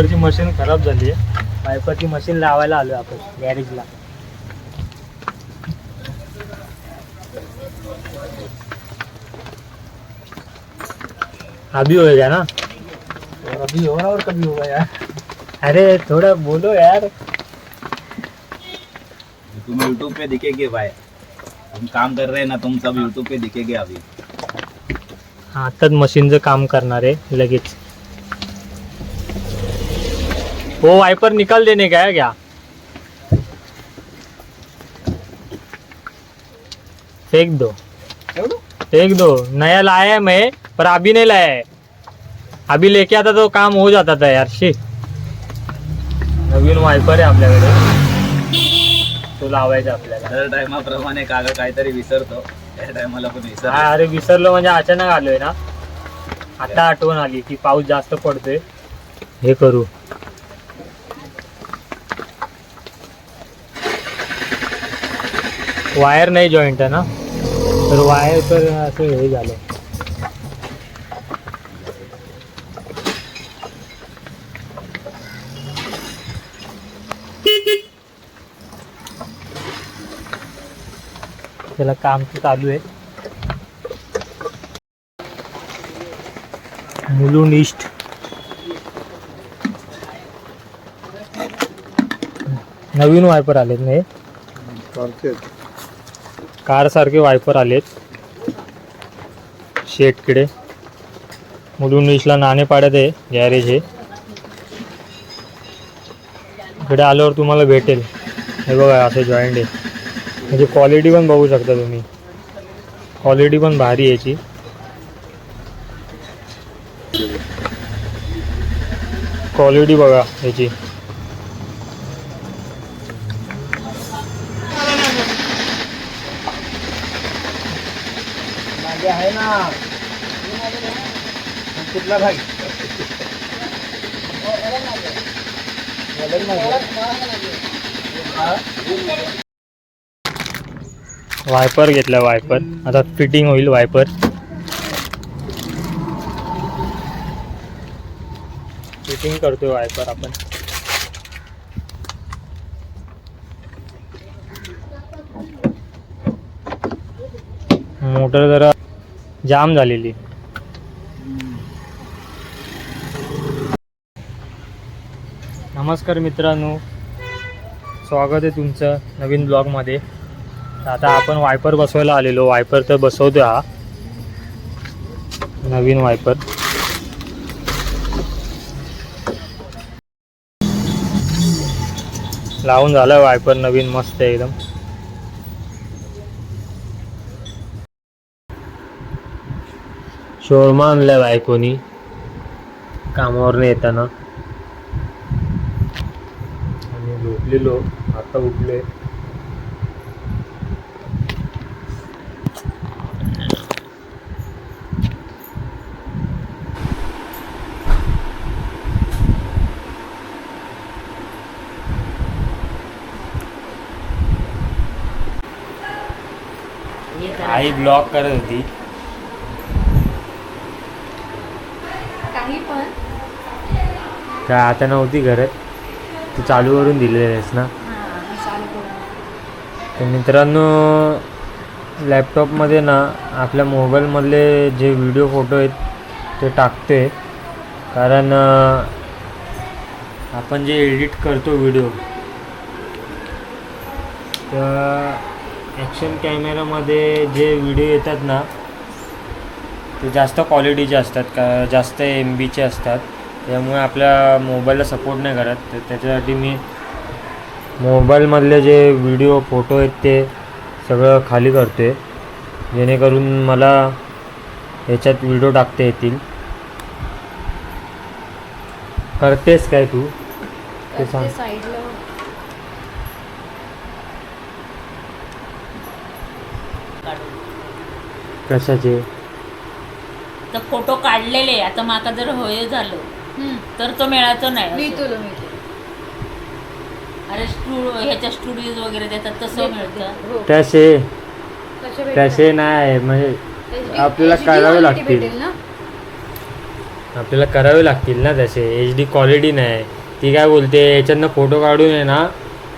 वायपरची machine खराब झाली आहे. वायपरची मशीन लावायला आलो आपण गॅरेजला अभी होएगा ना? अभी हो रहा और कभी होगा यार अरे थोड़ा बोलो यार. तुम यूट्यूब पे दिखेगे भाई। हम काम कर रहे हैं ना तुम सब यूट्यूब पे दिखेगे अभी। आताच मशीनचं काम करणार आहे लगेच. वो वाइपर निकाल देने का है क्या? फेंक दो। फेंक दो? नया लाया है मैं पर अभी नहीं लाया है। अभी लेके आता तो काम हो जाता था यार शी नवीन वायपर आहे आपल्याकडे। तो लावायचा आपल्याला। दर टायमाप्रमाणे कागद काहीतरी विसरतो. त्या टायमाला पण विसर हा अरे विसरलो म्हणजे अचानक आलोय ना. आता आठवण आली की पाऊस जास्त पडतोय. हे करू. वायर नाही जॉईंट आहे ना? तर वायर तर असं हे झालं. त्याला काम तर चालू आहे. मुलुंड इष्ट नवीन वायपर आलेत नाही कारसारखे वायपर आलेत. शेटकडे. मुलुंड नाणे पाड्यात आहे गॅरेज हे. इकडे आल्यावर तुम्हाला भेटेल. हे बघा असं जॉईंट आहे. म्हणजे क्वालिटी पण बघू शकता तुम्ही. क्वालिटी पण भारी याची. क्वालिटी बघा याची. आहे ना. कुठला भाई वायपर घेतला वायपर आता फिटिंग होईल वायपर फिटिंग करतोय वायपर आपण. मोटर जरा जाम झालेली. नमस्कार मित्रांनो. स्वागत आहे तुमचं नवीन ब्लॉगमध्ये. आता आपण वायपर बसवायला आलेलो. वायपर तर बसवतो हा. नवीन वायपर. लावून झाला वायपर नवीन मस्त आहे एकदम. शोरमा आणलाय बायकोनी. कामावरनं येताना. आणि झोपलेलो आता उठले. आई ब्लॉक करत होती काही पण काय आता नव्हती घरात. तू चालू करून दिलेली आहेस ना? हां तर मित्रांनो लॅपटॉपमध्ये ना आपल्या मोबाईलमधले जे व्हिडिओ फोटो आहेत ते टाकते. कारण आपण जे एडिट करतो व्हिडिओ तर ॲक्शन कॅमेरामध्ये जे व्हिडिओ येतात ना ते जास्त क्वालिटीचे असतात का जास्त एम बीचे असतात. त्यामुळे आपल्या मोबाईलला सपोर्ट नाही करत. तर त्याच्यासाठी मी मोबाईलमधले जे व्हिडिओ फोटो आहेत ते सगळं खाली करतो आहे जेणेकरून मला ह्याच्यात व्हिडिओ टाकता येतील. करतेस काय तू? ते सांग. कशाचे? तर फोटो काढलेले आता माका जर होय झालं. तर तो मिळायचो नाही असं. अरे स्टू ह्याच्या स्टुडिओ वगैरे देतात तसं मिळतं. हो. भेटतात? नाही म्हणजे HD आपल्याला HD काढावे quality लागतील. भेटेल ना? आपल्याला करावे लागतील ना तसे एच डी क्वालिटी नाही. ती काय बोलते याच्यातनं फोटो काढून आहे ना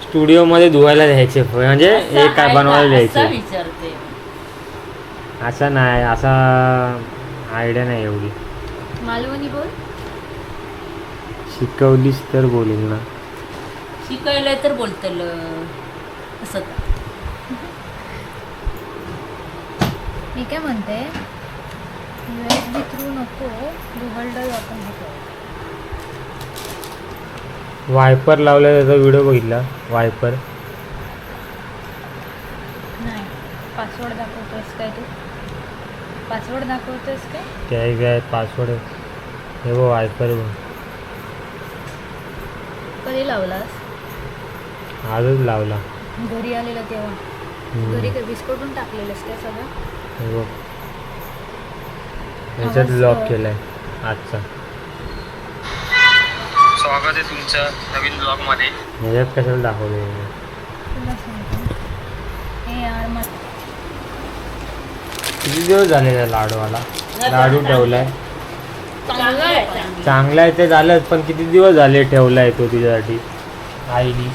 स्टुडिओमध्ये धुवायला द्यायचे. म्हणजे असं हे काय बनवायला? असं द्यायचे. विचारते असा नाही असा आयडिया नाही एवढी. मालवणी बोल. शिकवलीस तर बोलेल ना. शिकायला तर बोलतल. असं? मी काय म्हणते? यू एस बी थ्रू नको गुगल ड्राईव्ह वापर नको वायपर लावला त्याचा व्हिडिओ बघितला? वायपर नाही. पासवर्ड दाखवतोस काय तू? पासवर्ड दाखवतोस काय? काय काय? पासवर्ड हे बघ वायपर बघ. कधी लावलास? आजच लावला. घरी आलेला तेव्हा? हम्म. घरी काय विस्कटून टाकलेलंस काय सगळं? हे. बघ याच्यात आवाज लॉक. केलाय आजचा. स्वागत आहे तुमचं नवीन ब्लॉगमध्ये ह्याच्यात कशाला दाखवले तुला सांगतो. हे यार किती दिवस झाले त्या लाडूवाला? लाडू ठेवलाय. चांगलं. आहे ते झालंच पण किती दिवस झाले ठेवलाय तो तुझ्यासाठी आईनी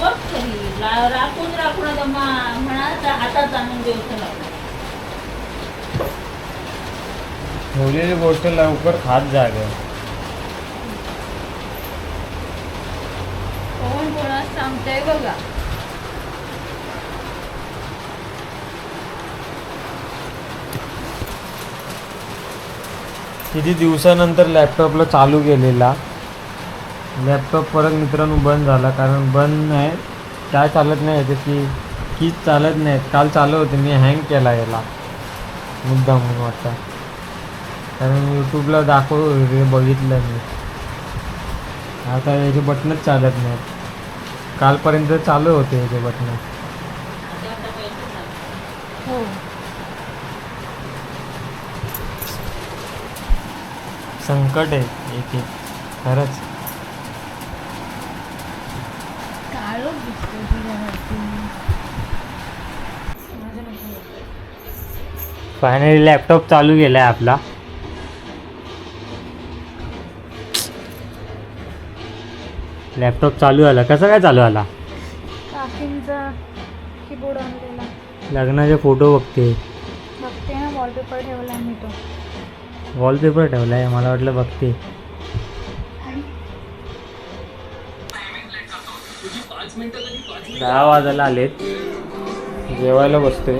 बघ तरी ला- राखून राखून आता मा- म्हणा तर हातात आणून देऊ चला. ठेवलेली गोष्ट लवकर खात जाग कोण कोणास सांगतंय बघा किती दिवसानंतर लॅपटॉपला चालू केलेला. लॅपटॉप परत मित्रांनो बंद झाला कारण बंद नाही काय चालत नाही याच्यात की कीच चालत नाहीत काल चालू होते मी हँग केला याला. मुद्दा म्हणून वाटतं. कारण यूट्यूबला दाखव हे बघितलं मी. आता याचे बटनच चालत नाहीत. कालपर्यंत चालू होते याचे बटन. हो. संकट आहे एक एक खरंच. फायनली लॅपटॉप चालू केलाय आपला. लॅपटॉप चालू झाला. कसं काय चालू आणलेला. लग्नाचे फोटो बघते. बघते ना वॉलपेपर ठेवला मी तो. वॉलपेपर ठेवला आहे मला वाटलं बघते. दहा वाजायला आलेत. जेवायला बसतोय.